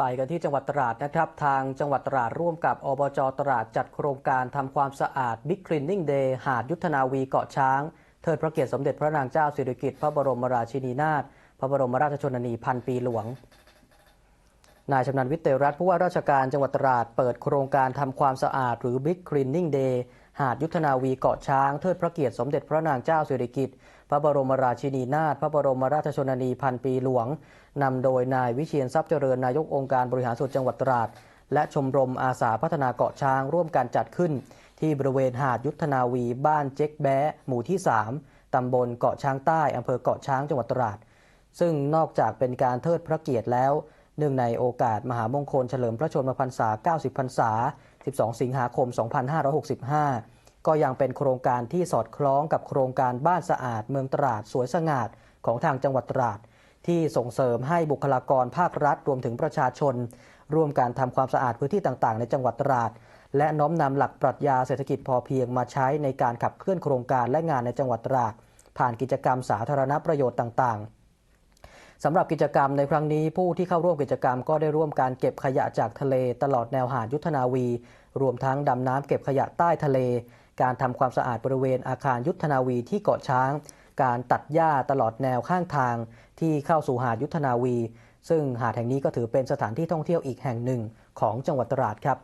ไปกันที่จังหวัดตราดนะครับ ทางจังหวัดตราดร่วมกับอบจตราดจัดโครงการทำความสะอาดบิ๊กคลีนนิ่งเดย์หาดยุทธนาวีเกาะช้าง เทิดพระเกียรติสมเด็จพระนางเจ้าสิริกิติ์พระบรมราชินีนาถพระบรมราชชนนีพันปีหลวง นายชำนาญวิเตรัตผู้ว่าราชการจังหวัดตราดเปิดโครงการทำความสะอาดหรือ Big Cleaning Day หาดยุทธนาวีเกาะช้างเทิดพระเกียรติสมเด็จพระนางเจ้าสิริกิติ์พระบรมราชินีนาถพระบรมราชชนนีพันปีหลวงนำโดยนายวิเชียนทรัพย์เจริญนายกองค์การบริหารส่วนจังหวัดตราด และชมรมอาสาพัฒนาเกาะช้างร่วมกันจัดขึ้น ที่บริเวณหาดยุทธนาวีบ้านเจ๊กแบะหมู่ที่ 3 ตำบลเกาะช้างใต้อำเภอเกาะช้างจังหวัดตราด ซึ่งนอกจากเป็นการเทิดพระเกียรติแล้ว เนื่องในโอกาสมหามงคลเฉลิมพระชนมพรรษา 90 พรรษา 12 สิงหาคม 2565 ก็ยังเป็นโครงการที่สอดคล้องกับโครงการบ้านสะอาดเมืองตราดสวยสง่าของทางจังหวัดตราด ที่ส่งเสริมให้บุคลากรภาครัฐรวมถึงประชาชน ร่วมการทำความสะอาดพื้นที่ต่างๆ ในจังหวัดตราด และน้อมนำหลักปรัชญาเศรษฐกิจพอเพียงมาใช้ในการขับเคลื่อนโครงการและงานในจังหวัดตราด ผ่านกิจกรรมสาธารณประโยชน์ต่างๆ สำหรับกิจกรรมในครั้งนี้ผู้ที่เข้าร่วมกิจกรรมก็ได้ร่วมการเก็บขยะจากทะเลตลอดแนวหาดยุทธนาวี รวมทั้งดำน้ำเก็บขยะใต้ทะเล การทำความสะอาดบริเวณอาคารยุทธนาวีที่เกาะช้าง การตัดหญ้าตลอดแนวข้างทาง ที่เข้าสู่หาดยุทธนาวี ซึ่งหาดแห่งนี้ก็ถือเป็นสถานที่ท่องเที่ยวอีกแห่งหนึ่งของจังหวัดตราดครับ